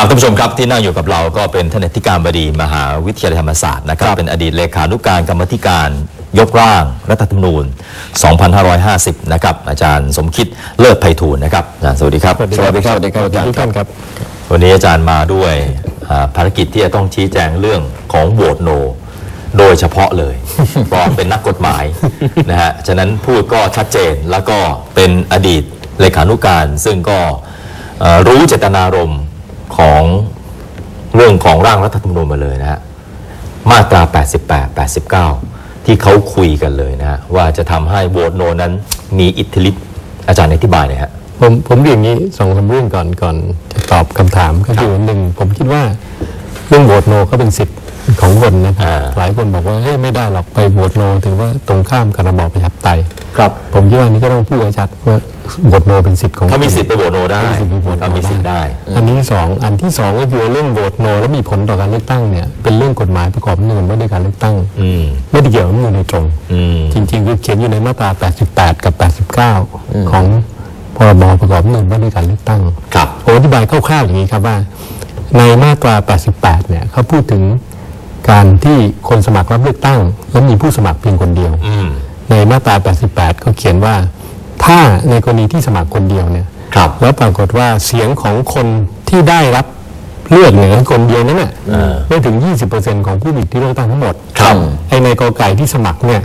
ครับท่านผู้ชมครับที่นั่งอยู่กับเราก็เป็นท่านอธิการบดีมหาวิทยาลัยธรรมศาสตร์นะครับ เป็นอดีตเลขานุการกรรมธิการยกร่างรัฐธรรมนูญ 2550 นะครับ อาจารย์สมคิดเลิศไพฑูรย์นะครับอาจารย์สวัสดีครับ สวัสดีครับ สวัสดีครับอาจารย์ทุกท่านครับ วันนี้อาจารย์มาด้วยอ่าภารกิจที่จะต้องชี้แจงเรื่องของโหวตโน โดยเฉพาะเลยเพราะเป็นนักกฎหมายนะฮะ ฉะนั้นพูดก็ชัดเจนแล้วก็เป็นอดีตเลขานุการ ซึ่งก็เอ่อรู้เจตนารมณ์ ของเรื่องของร่างรัฐธรรมนูญมาเลยนะฮะมาตรา 88 89 ที่เขาคุยกันเลยนะฮะว่าจะทำให้โหวตโนนั้นมีอิทธิฤทธิ์อาจารย์อธิบายหน่อยฮะผมผมเรียนอย่างนี้สองสามเรื่องก่อนก่อนจะตอบคำถามก็คือหนึ่งผมคิดว่าเรื่องโหวตโนก็เป็นสิทธิ์ของคนนะครับอ่าหลายคนบอกว่าเฮ้ยไม่ได้หรอกไปโหวตโนถือว่าตรงข้ามกับระบอบประชาธิปไตยครับ ผมคิดว่านี่ก็ต้องพูดให้ชัดว่า โหวตโนเป็นสิทธิ์ของเขามีคนสิทธิ์ไปโหวตโนได้มีสิทธิ์ไปโหวตโนเขามีสิทธิ์ได้ อันนี้สองอันที่สองก็คือเรื่องโหวตโนแล้วมีผลต่อการเลือกตั้งเนี่ยเป็นเรื่องกฎหมายประกอบรัฐธรรมนูญว่าด้วยการเลือกตั้งอืมไม่ได้เกี่ยวกับรัฐธรรมนูญโดยตรงอืมจริงๆคือเขียนอยู่ในมาตรา 88 กับ 89 ของพรบประกอบรัฐธรรมนูญว่าด้วยการเลือกตั้งครับผมอธิบายคร่าวๆอย่างนี้ครับว่า ในมาตรา 88 เนี่ยเขาพูดถึงการที่คนสมัครรับเลือกตั้ง แล้วมีผู้สมัครเพียงคนเดียวอืมในมาตรา 88 ก็เขียนว่า ถ้าในกรณีที่สมัครคนเดียวเนี่ยครับแล้วปรากฏว่าเสียงของคนที่ได้รับเลือกเนี่ยคนเดียวนั้นน่ะเออไม่ถึง 20%ของผู้มีสิทธิเลือกตั้งทั้งหมดครับไอในกอไก่ที่สมัครเนี่ย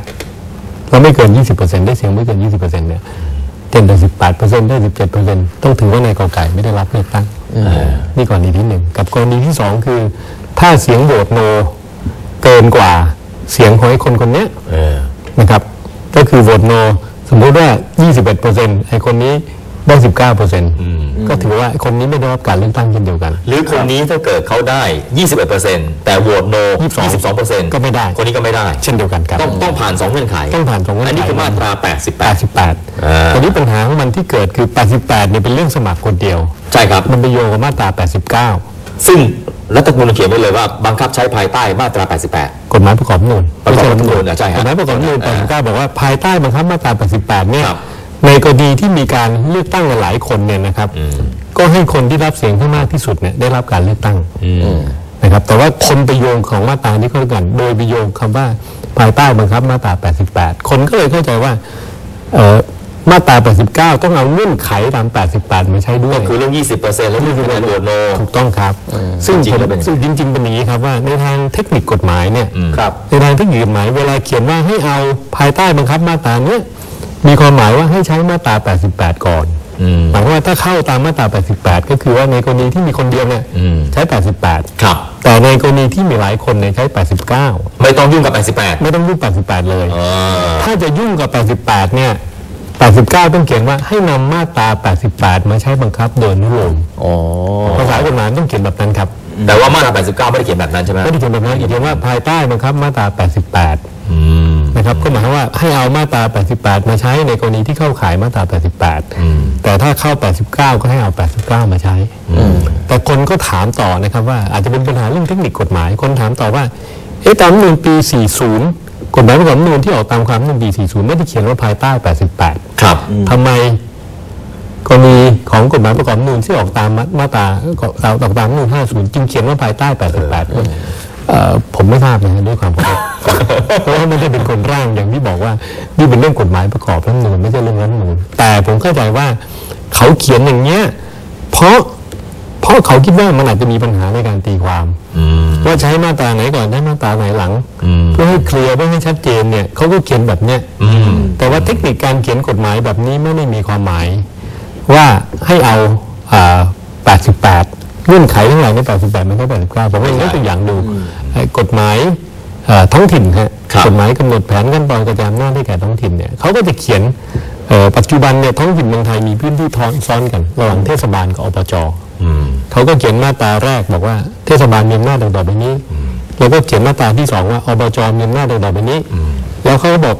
เราไม่เกิน 20%ได้เสียงไม่เกิน 20%เนี่ยเต็มได้18%ได้ 17%ต้องถือว่าในกอไก่ไม่ได้รับเลือกตั้งนี่กรณีที่หนึ่งกับกรณีที่สองคือ ถ้าเสียงโหวตโนเกินกว่าเสียงของไอ้คนคนเนี้ยเออนะครับ ก็คือโหวตโน สมมติว่า 21%ไอ้คนนี้ได้ 19%ก็ถือว่าไอ้คนนี้ไม่ได้รับการเลือกตั้งเช่นเดียวกัน หรือคนนี้ถ้าเกิดเขาได้ 21%แต่โหวตโน22%ก็ไม่ได้ คนนี้ก็ไม่ได้ เช่นเดียวกันครับ ต้องต้องผ่าน2เงื่อนไขต้องผ่านสองเงื่อนไขอันนี้คือมาตรา 88 88อ่าตอนนี้ปัญหาของมันที่เกิดคือ 88เนี่ยเป็นเรื่องสมัครคนเดียว ใช่ครับ มันไปโยงกับมาตรา 89 ซึ่ง รัฐธรรมนูญเขียนไว้เลยว่าบังคับใช้ภายใต้มาตรา 88 กฎหมายประกอบรัฐธรรมนูญประกอบรัฐธรรมนูญอะใช่ครับกฎหมายประกอบรัฐธรรมนูญอ่า89บอกว่าภายใต้บังคับมาตรา 88 เนี่ยครับในกรณีที่มีการเลือกตั้งกันหลายคนเนี่ยนะครับก็ให้คนที่รับเสียงข้างมากที่สุดเนี่ยได้รับการเลือกตั้งนะครับ แต่ว่าคนไปโยงของมาตรานี้ก็แล้วกัน โดยไปโยงคำว่าภายใต้บังคับมาตรา 88 คนก็เลยเข้าใจว่าเอ่อ มาตรา 89 ต้องเอาเงื่อนไขตาม 88 มาใช้ด้วยคือเรื่อง 20%แล้วเรื่องคะแนนโหวตโนถูกต้องครับ ซึ่งจริงผมแล้วเป็นไงซึ่งจริง ๆ เป็นอย่างนี้ครับว่าในทางเทคนิคกฎหมายเนี่ยครับในทางเทคนิคกฎหมายเวลาเขียนว่าให้เอาภายใต้บังคับมาตราเนี้ยมีความหมายว่าให้ใช้มาตรา 88 ก่อนอืมหมายความว่าถ้าเข้าตามมาตรา 88 ก็คือว่าในกรณีที่มีคนเดียวเนี่ยอืมใช้ 88 ครับ แต่ในกรณีที่มีหลายคนเนี่ยใช้ 89 ไม่ต้องยุ่งกับ 88 ไม่ต้องยุ่ง 88 เลยเออถ้าจะยุ่งกับ 88 เนี่ย 89 ต้องเขียนว่าให้นำมาตรา 88 มาใช้บังคับโดยอนุโลมอ๋อภาษากฎหมายต้องเขียนแบบนั้นครับแต่ว่ามาตรา 89 ไม่ได้เขียนแบบนั้นใช่ไหมไม่ได้เขียนแบบนั้นเขียนว่าภายใต้บังคับมาตรา 88อืมนะครับก็หมายความว่าให้เอามาตรา 88 มาใช้ในกรณีที่เข้าข่ายมาตรา 88 แต่ถ้าเข้า 89 ก็ให้เอา 89 มาใช้แต่คนก็ถามต่อนะครับว่าอาจจะเป็นปัญหาเรื่องเทคนิคกฎหมายคนถามต่อว่าเอ๊ะตามรัฐธรรมนูญปี 40 กฎหมายประกอบรัฐธรรมนูญที่ออกตามความรัฐธรรมนูญปี40 ไม่ได้เขียนว่าภายใต้ 88ครับทำไมกรณีของกฎหมายประกอบรัฐธรรมนูญที่ออกตามมาตราออกตามรัฐธรรมนูญ50 จึงเขียนว่าภายใต้ 88ด้วยเอ่อผมไม่ทราบนะฮะด้วยความเคารพ เพราะว่าไม่ได้เป็นคนร่างอย่างที่บอกว่า นี่เป็นเรื่องกฎหมายประกอบรัฐธรรมนูญไม่ใช่เรื่องรัฐธรรมนูญแต่ผมเข้าใจว่าเขาเขียนอย่างเงี้ยเพราะเพราะเขาคิดว่ามันอาจจะมีปัญหาในการตีความ อืม ว่าใช้มาตราไหนก่อนใช้มาตราไหนหลังอืมเพื่อให้เคลียร์เพื่อให้ชัดเจนเนี่ยเขาก็เขียนแบบเนี้ยอืมแต่ว่าเทคนิคการเขียนกฎหมายแบบนี้ไม่ได้มีความหมาย ว่าให้เอาอ่า88เงื่อนไขทั้งหลายใน 88 มันก็ 89 ผมเองยกตัวอย่างดูไอ้กฎหมายเอ่อท้องถิ่นฮะครับกฎหมายกำหนดแผนขั้นตอนกระจายอำนาจให้แก่ท้องถิ่นเนี่ยเขาก็จะเขียนเอ่อปัจจุบันเนี่ยท้องถิ่นเมืองไทยมีพื้นที่ท้อนซ้อนกัน ระหว่างเทศบาลกับอบจอืม เขาก็เขียนมาตราแรกบอกว่าเทศบาลมีอำนาจดังต่อไปนี้แล้วก็เขียนมาตราที่สองว่าอบจมีอำนาจดังต่อไปนี้ แล้วเขาก็บอก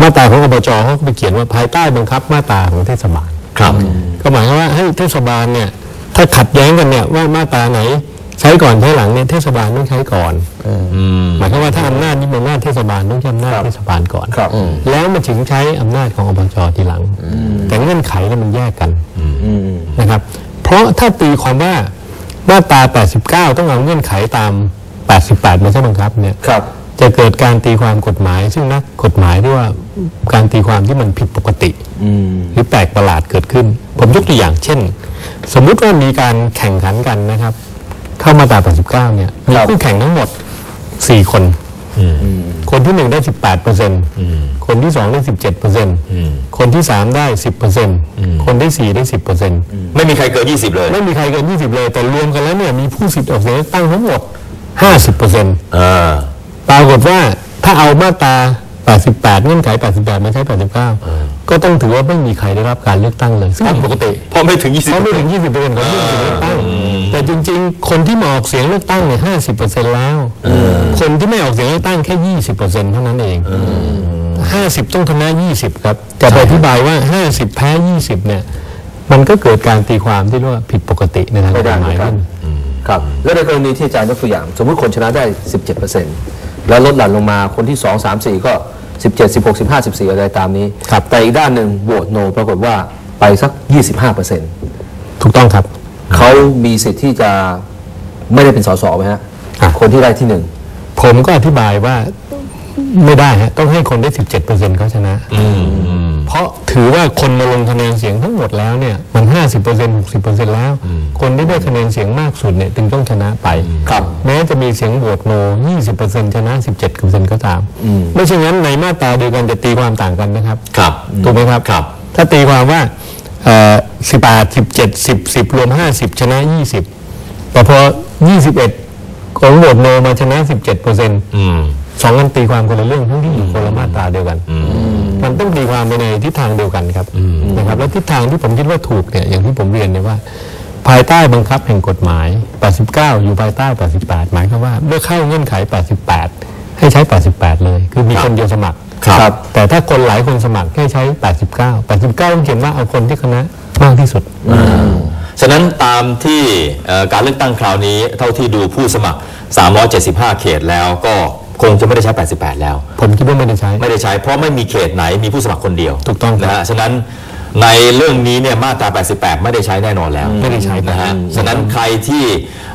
มาตราของอบจเขาก็ไปเขียนว่าภายใต้บังคับมาตราของเทศบาลครับ ก็หมายความว่าให้เทศบาลเนี่ยถ้าขัดแย้งกันเนี่ยว่ามาตราไหนใช้ก่อนใช้หลังเนี่ยเทศบาลต้องใช้ก่อนอืมหมายความว่าถ้าอำนาจนี่เป็นอำนาจเทศบาลต้องใช้อำนาจเทศบาลก่อนครับแล้วมาถึงใช้อำนาจของอบจทีหลัง แต่เงื่อนไขเนี่ยมันแยกกันนะครับ เพราะถ้าตีความว่ามาตรา 89 ต้องเอาเงื่อนไขตาม 88 มาใช้บังคับเนี่ยครับ จะเกิดการตีความกฎหมาย ซึ่งนักกฎหมายที่ว่าการตีความที่มันผิดปกติอืมหรือแปลกประหลาดเกิดขึ้น ผมยกตัวอย่างเช่น สมมุติว่ามีการแข่งขันกันนะครับ เข้ามาตรา 89 เนี่ยมีครับคู่แข่งทั้งหมด 4 คนคนที่1ได้ 18เปอร์เซ็นต์คนที่2ได้ 17เปอร์เซ็นต์คนที่3ได้ 10เปอร์เซ็นต์ คนที่4ได้10เปอร์เซ็นต์ไม่มีใครเกิน20เลย ไม่มีใครเกิน20เลย แต่รวมกันแล้วเนี่ยมีผู้สิทธิ์ออกเสียงเลือกตั้งทั้งหมด50เปอร์เซ็นต์อ่าปรากฏว่าถ้าเอามาตรา88เงื่อนไข88มาใช้ 89 ก็ต้องถือว่าไม่มีใครได้รับการเลือกตั้งเลยซึ่งผิดปกติเพราะไม่ถึงเพราะไม่ถึง 20 20เปอร์เซ็นต์ของผู้มีสิทธิ์เลือกตั้ง แต่จริงๆ คนที่มาออกเสียงเลือกตั้งเนี่ย50เปอร์เซ็นต์แล้ว คนที่ไม่ออกเสียงเลือกตั้งแค่ 20เปอร์เซ็นต์เท่านั้นเอง 50 ต้องชนะ 20 ครับจะไปอธิบายว่า 50 แพ้ 20 เนี่ย มันก็เกิดการตีความที่เรียกว่าผิดปกติในทางกไม่ฎได้หเหมืมาอยนกัขึ้นนครับแล้วในกรณีที่อาจารย์ยกตัวอย่าง สมมุติคนชนะได้ 17%แล้วลดหลั่นลงมาคนที่ 2 3 4 ก็ 17 16 15 14 อะไรตามนี้ครับแต่อีกด้านหนึ่งโหวตโนปรากฏว่าไปสัก 25%ถูกต้องครับ เขามีสิทธิ์ที่จะไม่ได้เป็นสสไหมฮะ ครับ คนที่ได้ที่หนึ่ง ผมก็อธิบายว่า ไม่ได้ฮะต้องให้คนได้ 17เปอร์เซ็นต์เขาชนะ เพราะถือว่าคนมาลงคะแนนเสียงทั้งหมดแล้วเนี่ยมัน 50เปอร์เซ็นต์60เปอร์เซ็นต์แล้ว คนที่ได้คะแนนเสียงมากสุดเนี่ยจึงต้องชนะไปครับแม้จะมีเสียงโหวตโน20เปอร์เซ็นต์ชนะ 17เปอร์เซ็นต์ก็ตาม ไม่เช่นนั้นในมาตราเดียวกันจะตีความต่างกันนะครับครับถูกไหมครับครับ ถ้าตีความว่าสิบแปดสิบเจ็ดสิบสิบรวมห้าสิบชนะยี่สิบแต่พอยี่สิบเอ็ดของโหวตโนมาชนะสิบเจ็ดเปอร์เซ็นต์อืม สองกันตีความคนละเรื่องทั้งที่อยู่คนละมาตราเดียวกัน มันต้องตีความไปในทิศทางเดียวกันครับนะครับ แล้วทิศทางที่ผมคิดว่าถูกเนี่ยอย่างที่ผมเรียนเนี่ยว่า ภายใต้บังคับแห่งกฎหมาย 89 อยู่ภายใต้ 88 หมายความว่าเมื่อเข้าเงื่อนไข 88 ให้ใช้ 88 เลย คือมีคนเดียวสมัครครับ แต่ถ้าคนหลายคนสมัครให้ใช้ 89 89ต้องเขียนว่าเอาคนที่คณะมากที่สุดฉะนั้นตามที่เอ่อการเลือกตั้งคราวนี้เท่าที่ดูผู้สมัคร 375 เขตแล้วก็ คงจะไม่ได้ใช้ 88 แล้ว ผมคิดว่าไม่ได้ใช้ ไม่ได้ใช้ เพราะไม่มีเขตไหนมีผู้สมัครคนเดียว ถูกต้องครับนะฮะฉะนั้นในเรื่องนี้เนี่ยมาตรา 88 ไม่ได้ใช้แน่นอนแล้ว ไม่ได้ใช้นะฮะ ฉะนั้นใครที่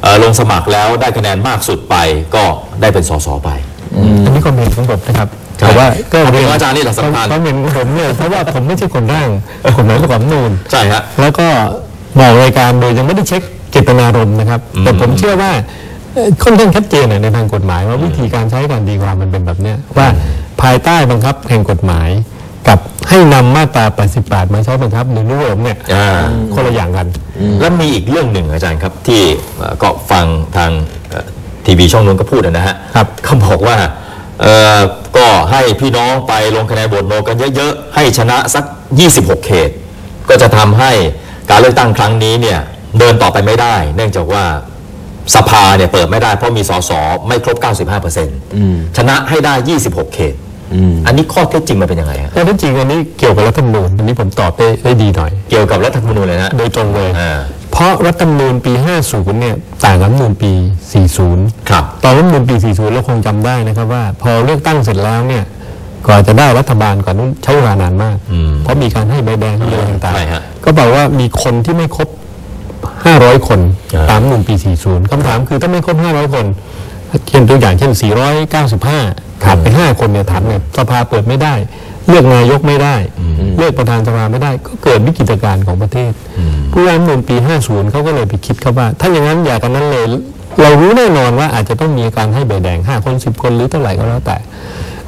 เอ่อลงสมัครแล้วได้คะแนนมากสุดไปก็ได้เป็นสสไปอันนี้ความเห็นของผมนะครับครับแต่ว่าก็ความเห็นเรียนของอาจารย์นี่แหละสำคัญความเห็นของผมเนี่ยเพราะว่าผมไม่ใช่คนร่างกฎหมายประกอบรัฐธรรมนูญใช่ฮะแล้วก็บอกรายการโดยยังไม่ได้เช็คเจตนารมณ์นะครับ แต่ผมเชื่อว่าเอ่อ ค่อนข้างชัดเจนอะในทางกฎหมายว่าวิธีการใช้การดีความมันเป็นแบบเนี้ยว่าภายใต้บังคับแห่งกฎหมาย กับให้นำมาตรา88มาใช้บังคับในรูปเนี่ยอ่าคนละอย่างกัน แล้วมีอีกเรื่องหนึ่งอาจารย์ครับที่เอ่อก็ฟังทางทีวีช่องนู้นก็พูดนะฮะครับเขาบอกว่าเอ่อก็ให้พี่น้องไปลงคะแนนโหวตโนกันเยอะๆ ให้ชนะสัก 26 เขต ก็จะทำให้การเลือกตั้งครั้งนี้เนี่ยเดินต่อไปไม่ได้ เนื่องจากว่า สภาเนี่ยเปิดไม่ได้เพราะมีสสไม่ครบ 95%ชนะให้ได้ 26 เขตอันนี้ข้อเท็จจริงมันเป็นยังไงฮะแต่ที่จริงอันนี้เกี่ยวกับรัฐธรรมนูญอันนี้ผมตอบได้ได้ดีหน่อย เกี่ยวกับรัฐธรรมนูญเลยนะโดยตรงเลยอ่าเพราะรัฐธรรมนูญปี 50 เนี่ยต่างกับรัฐธรรมนูญปี 40 ครับ ตอนรัฐธรรมนูญปี 40 เราคงจำได้นะครับว่า พอเลือกตั้งเสร็จแล้วเนี่ยกว่อนจะได้รัฐบาลก่อนนั้นใช้เวลานานมาก เพราะมีการให้ใบแดงมีอะไรต่างใช่ฮะๆก็แปลว่ามีคนที่ไม่ครบ 500 คนอ่าตามรัฐธรรมนูญปี 40 คำถามคือถ้าไม่ครบ 500 คนเช่นตัวอย่างเช่น 495 ขาดไป 5 คนเนี่ยถามเนี่ยสภาเปิดไม่ได้ เลือกนายกไม่ได้ เลือกประธานสภาไม่ได้ ก็เกิดวิกฤตการณ์ของประเทศ ผู้ร่างรัฐธรรมนูญปี 50 เขาก็เลยไปคิดครับว่า ถ้าอย่างนั้นอย่ากันนั้นเลย เรารู้แน่นอนว่าอาจจะต้องมีการให้ใบแดง 5 คน 10 คนหรือเท่าไหร่ก็แล้วแต่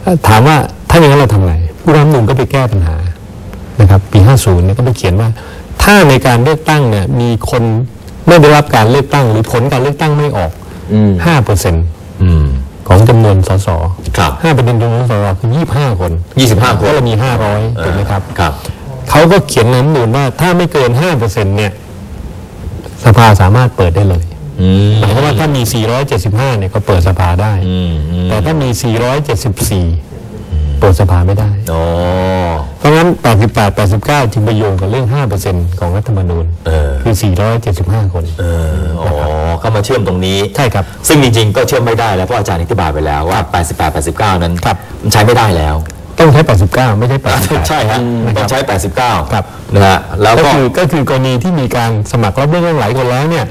เอ่อถามว่าถ้าอย่างนั้นเราทำไงผู้ร่างรัฐธรรมนูญก็ไปแก้ปัญหานะครับปี 50เนี่ยก็ไปเขียนว่า ถ้าในการเลือกตั้งเนี่ยมีคนไม่ได้รับการเลือกตั้งหรือผลการเลือกตั้งไม่ออก5เปอร์เซ็นต์อืมของจำนวนสสครับ5เปอร์เซ็นต์จำนวนสสคือ25คน25คนก็เรามี500ถูกไหมครับครับเขาก็เขียนในรัฐธรรมนูญว่าถ้าไม่เกิน5เปอร์เซ็นต์เนี่ย สภาสามารถเปิดได้เลยอืมหมายความว่าถ้ามี 475 เนี่ยก็เปิดสภาได้อืมอืมแต่ถ้ามี 474เปิดสภาไม่ได้อ๋อเพราะงั้น 88 89 จึงไปโยงกับเรื่อง 5%ของรัฐธรรมนูญเออคือ 475 คนเอออ๋อเข้ามาเชื่อมตรงนี้ ใช่ครับ ซึ่งจริงๆ ก็เชื่อมไม่ได้แล้วเพราะอาจารย์อธิบายไปแล้วว่า 88 89 นั้นครับมันใช้ไม่ได้แล้วต้ต้องใช้ 89 ไม่ใช่88ใช่ฮะต้องใช้ 89 ครับนะฮะแล้วก็ก็คือก็คือกรณีที่มีการสมัครรับเลือกตั้งหลายคนแล้วเนี่ย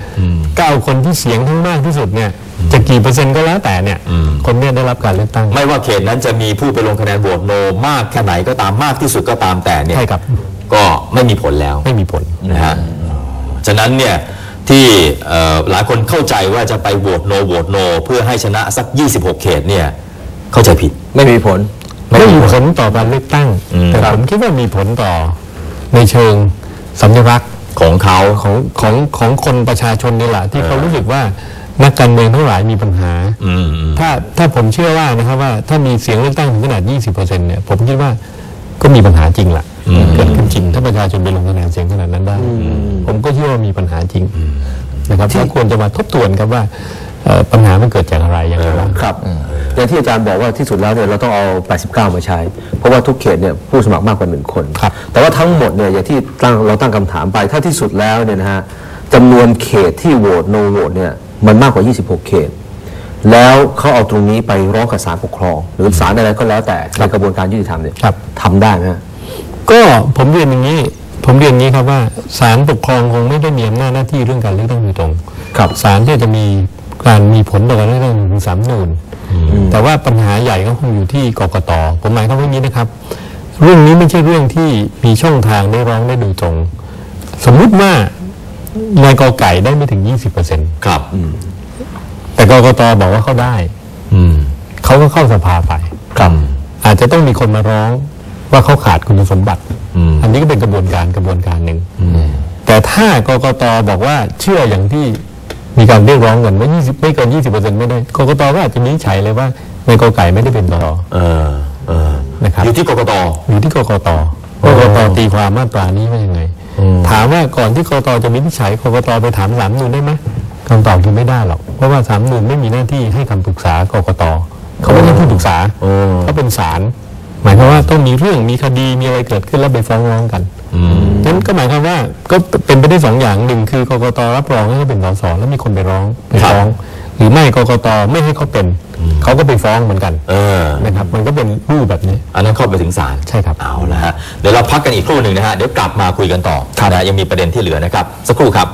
เก้าคนที่เสียงทั้งมากที่สุดเนี่ย จะกี่เปอร์เซ็นต์ก็แล้วแต่เนี่ยคนเนี่ยได้รับการเลือกตั้ง ไม่ว่าเขตนั้นจะมีผู้ไปลงคะแนนโหวตโนมากแค่ไหนก็ตามมากที่สุดก็ตามแต่เนี่ยใช่ครับก็ไม่มีผลแล้วไม่มีผลนะฮะฉะนั้นเนี่ยที่เอ่อหลายคนเข้าใจว่าจะไปโหวตโนโหวตโน เพื่อให้ชนะสัก 26 เขตเนี่ยเข้าใจผิดไม่มีผล ไม่มีผลต่อการเลือกตั้งอืมแต่ผมคิดว่ามีผลต่อในเชิงสัญลักษณ์ของเขาของของของคนประชาชนนี่แหละที่เขารู้สึกว่า นักการเมืองทั้งหลายมีปัญหาอืมอืมถ้าถ้าผมเชื่อว่านะครับว่าถ้ามีเสียงเลือกตั้งถึงขนาด 20%เนี่ยผมคิดว่าก็มีปัญหาจริงแหละเกิดขึ้นจริงถ้าประชาชนไปลงคะแนนเสียงขนาดนั้นได้ ผมก็เชื่อว่ามีปัญหาจริงนะครับที่ควรจะมาทบทวนครับว่าเอ่อปัญหามันเกิดจากอะไรอย่างไรบ้างครับอย่างที่อาจารย์บอกว่าที่สุดแล้วเนี่ยเราต้องเอา 89 มาใช้ เพราะว่าทุกเขตเนี่ยผู้สมัครมากกว่าหนึ่งคนครับแต่ว่าทั้งหมดเนี่ยอย่างที่ตั้งเราตั้งคำถามไป ถ้าที่สุดแล้วเนี่ยนะฮะจำนวนเขตที่โหวต no โหวตเนี่ย มันมากกว่า 26 เขต แล้วเขาเอาตรงนี้ไปร้องกับศาลปกครอง หรือศาลอะไรก็แล้วแต่ในกระบวนการยุติธรรมเนี่ยครับทำได้ไหมฮะก็ผมเรียนอย่างนี้ ผมเรียนอย่างนี้ครับว่าศาลปกครองคงไม่ได้มีอำนาจหน้าที่เรื่องการเลือกตั้งโดยตรงครับศาลที่จะมีการมีผลต่อการเลือกตั้งถึงสามนูนแต่ว่าปัญหาใหญ่ก็คงอยู่ที่กกตผมหมายความว่าอย่างนี้นะครับ เรื่องนี้ไม่ใช่เรื่องที่มีช่องทางได้ร้องได้โดยตรง สมมุติว่า นายกอไก่ได้ไม่ถึง 20%ครับแต่กกตบอกว่าเขาได้ อืมเขาก็เข้าสภาไป ครับอาจจะต้องมีคนมาร้องว่าเขาขาดคุณสมบัติ อืมอันนี้ก็เป็นกระบวนการกระบวนการหนึ่งแต่ถ้ากกตบอกว่าเชื่ออย่างที่มีการเรียกร้องกันว่า 20 ไม่เกิน 20%ไม่ได้กกตก็อาจจะวินิจฉัยเลยว่าในกอไก่ไม่ได้เป็นตอเออเออนะครับอยู่ที่กกต อยู่ที่กกตว่ากกตตีความมาตรานี้ว่ายังไง ถามว่าก่อนที่กกตจะวินิจฉัยกกตไปถามสามนูนได้ไหมคำตอบคือไม่ได้หรอก เพราะว่าสามนูนไม่มีหน้าที่ให้คำปรึกษากกตเขาไม่ใช่ที่ปรึกษาเขาเป็นศาลหมายความว่าต้องมีเรื่องมีคดีมีอะไรเกิดขึ้นแล้วไปฟ้องร้องกันนั้นก็หมายความว่าก็เป็นไปได้สองอย่างหนึ่งคือกกตรับรองให้เขาเป็นสสแล้วมีคนไปร้องไปฟ้อง หรือไม่กกตไม่ให้เขาเป็น เขาก็ไปฟ้องเหมือนกันเออนะครับมันก็เป็นรูปแบบนี้ อันนั้นเข้าไปถึงศาลใช่ครับเอาละฮะเดี๋ยวเราพักกันอีกครู่หนึ่งนะฮะเดี๋ยวกลับมาคุยกันต่อนะฮะยังมีประเด็นที่เหลือนะครับสักครู่ครับ